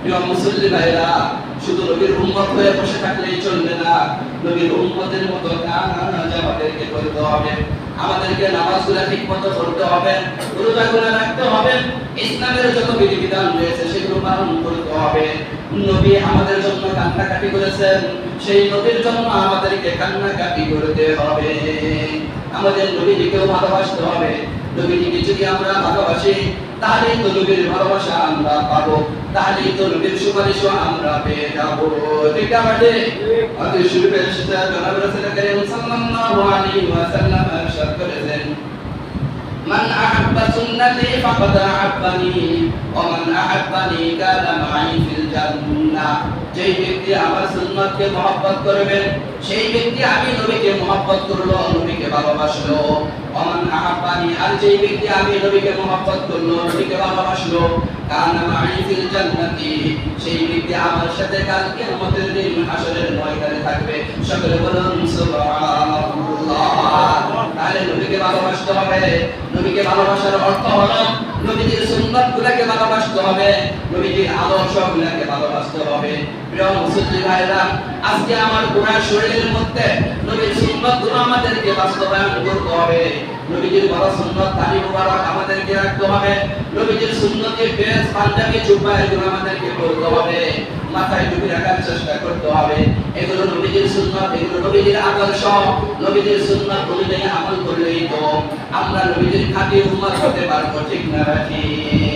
প্রিয় মুসল্লি ভাইরা, শুধু নবীর উম্মত হয়ে বসে থাকলেই চলবে না। নবীর উম্মতের মতো আমাদেরকে করতে হবে। আমাদেরকে নামাজগুলো ঠিক মতো পড়তে হবে, রোজাগুলো রাখতে হবে, ইসলামের যত বিধিবিধান রয়েছে সেগুলো পালন করতে হবে। নবী আমাদের জন্য কান্নাকাটি করেছেন, সেই নবীর জন্য আমাদেরকে কান্নাকাটি করতে হবে। আমাদের নবীজিকেও ভালোবাসতে হবে। নবীজিকে যদি আমরা ভালোবাসি তাহলেই তো নবীর ভালোবাসা আমরা পাবো তাহলেই তো নবীর সুপারিশও আমরা পেয়ে যাবো ঠিক আছে আমাদের শুরুতে এসেছে জনাব রাসূল করিম সাল্লাল্লাহু আলাইহি ওয়াসাল্লাম ارشاد করেছেন من أحب سنتي فقد أحبني ومن أحبني كان معي في الجنة যেই ব্যক্তি আমার সুন্নতকে মহব্বত করবেন সেই ব্যক্তি আমি নবীকে মহব্বত করলো নবীকে ভালোবাসলো অমান আহাব্বানি। আর যেই ব্যক্তি আমি নবীকে মহব্বত করল, নবীকে ভালোবাসলো সেই ব্যক্তি আমার সাথে কাল কিয়ামতের দিন হাসরের থাকবে। সকলে বলুন তাহলে নবীকে ভালোবাসতে হবে। নবীকে ভালোবাসার অর্থ হলো নবীজির সুন্নাত গুলাকে ভালোবাসতে হবে, নবীজির আদর্শ গুলাকে ভালোবাসতে হবে। প্রিয় মুসলিম ভাইরা আজকে আমার পুরা শরীরের মধ্যে নবীর সুন্নাতগুলো আমাদেরকে বাস্তবায়ন করতে হবে। নবীজির বড় সুন্নাত তালি মুবারক আমাদেরকে রাখতে হবে। নবীজির সুন্নতের ড্রেস পাঞ্জাবি জুব্বা এগুলো আমাদেরকে পরতে হবে। মাথায় টুপি রাখার চেষ্টা করতে হবে। এগুলো আমরা নবীজির খাঁটি উম্মত হতে পারব ঠিক না ঠিক